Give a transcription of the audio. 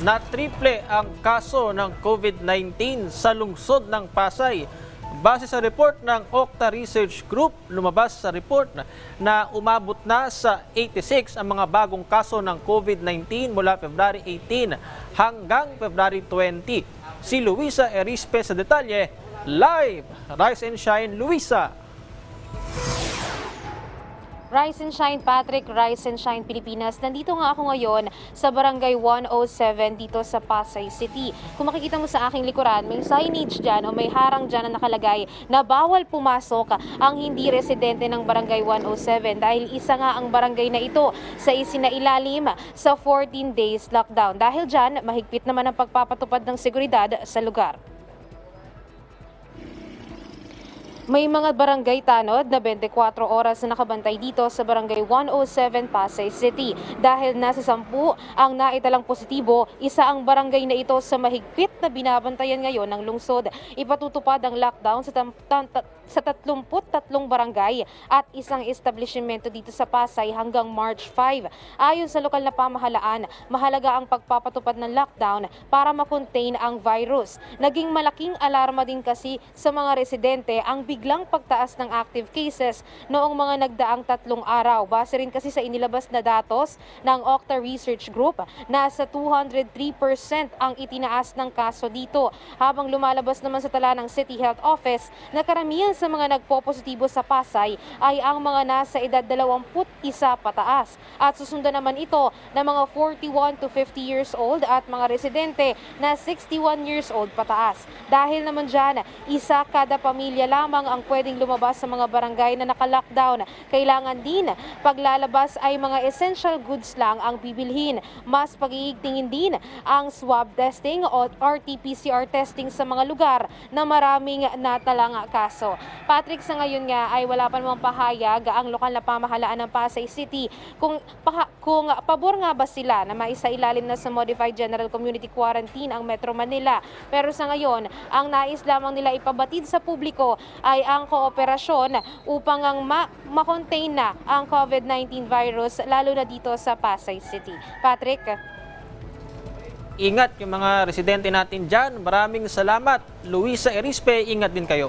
na triple ang kaso ng COVID-19 sa lungsod ng Pasay. Base sa report ng Okta Research Group, lumabas sa report na, na umabot na sa 86 ang mga bagong kaso ng COVID-19 mula February 18 hanggang February 20. Si Luisa Erispe sa detalye, live! Rise and Shine, Luisa! Rise and Shine Patrick, Rise and Shine Pilipinas. Nandito nga ako ngayon sa Barangay 107 dito sa Pasay City. Kung makikita mo sa aking likuran, may signage dyan o may harang dyan na nakalagay na bawal pumasok ang hindi residente ng Barangay 107 dahil isa nga ang barangay na ito sa isinailalim sa 14 days lockdown. Dahil dyan, mahigpit naman ang pagpapatupad ng seguridad sa lugar. May mga barangay tanod na 24 oras na nakabantay dito sa barangay 107 Pasay City. Dahil nasa 10 ang naitalang positibo, isa ang barangay na ito sa mahigpit na binabantayan ngayon ng lungsod. Ipatutupad ang lockdown sa, sa 33 barangay at isang establishmento dito sa Pasay hanggang March 5. Ayon sa lokal na pamahalaan, mahalaga ang pagpapatupad ng lockdown para makontain ang virus. Naging malaking alarma din kasi sa mga residente ang biglang pagtaas ng active cases noong mga nagdaang tatlong araw. Base rin kasi sa inilabas na datos ng Okta Research Group, nasa 203% ang itinaas ng kaso dito. Habang lumalabas naman sa tala ng City Health Office na karamihan sa mga nagpo-positibo sa Pasay ay ang mga nasa edad 21 pataas. At susundan naman ito ng mga 41 to 50 years old at mga residente na 61 years old pataas. Dahil naman dyan, isa kada pamilya lamang ang pwedeng lumabas sa mga barangay na naka-lockdown. Kailangan din paglalabas ay mga essential goods lang ang bibilhin. Mas pag-iigtingin din ang swab testing o RT-PCR testing sa mga lugar na maraming natalang kaso. Patrick, sa ngayon nga ay wala pa namang pahayag ang lokal na pamahalaan ng Pasay City kung, paha- kung pabor nga ba sila na maisailalim na sa Modified General Community Quarantine ang Metro Manila. Pero sa ngayon, ang nais lamang nila ipabatid sa publiko ay ang kooperasyon upang ang ma- makontain na ang COVID-19 virus lalo na dito sa Pasay City. Patrick? Ingat yung mga residente natin dyan. Maraming salamat. Luisa Erispe, ingat din kayo.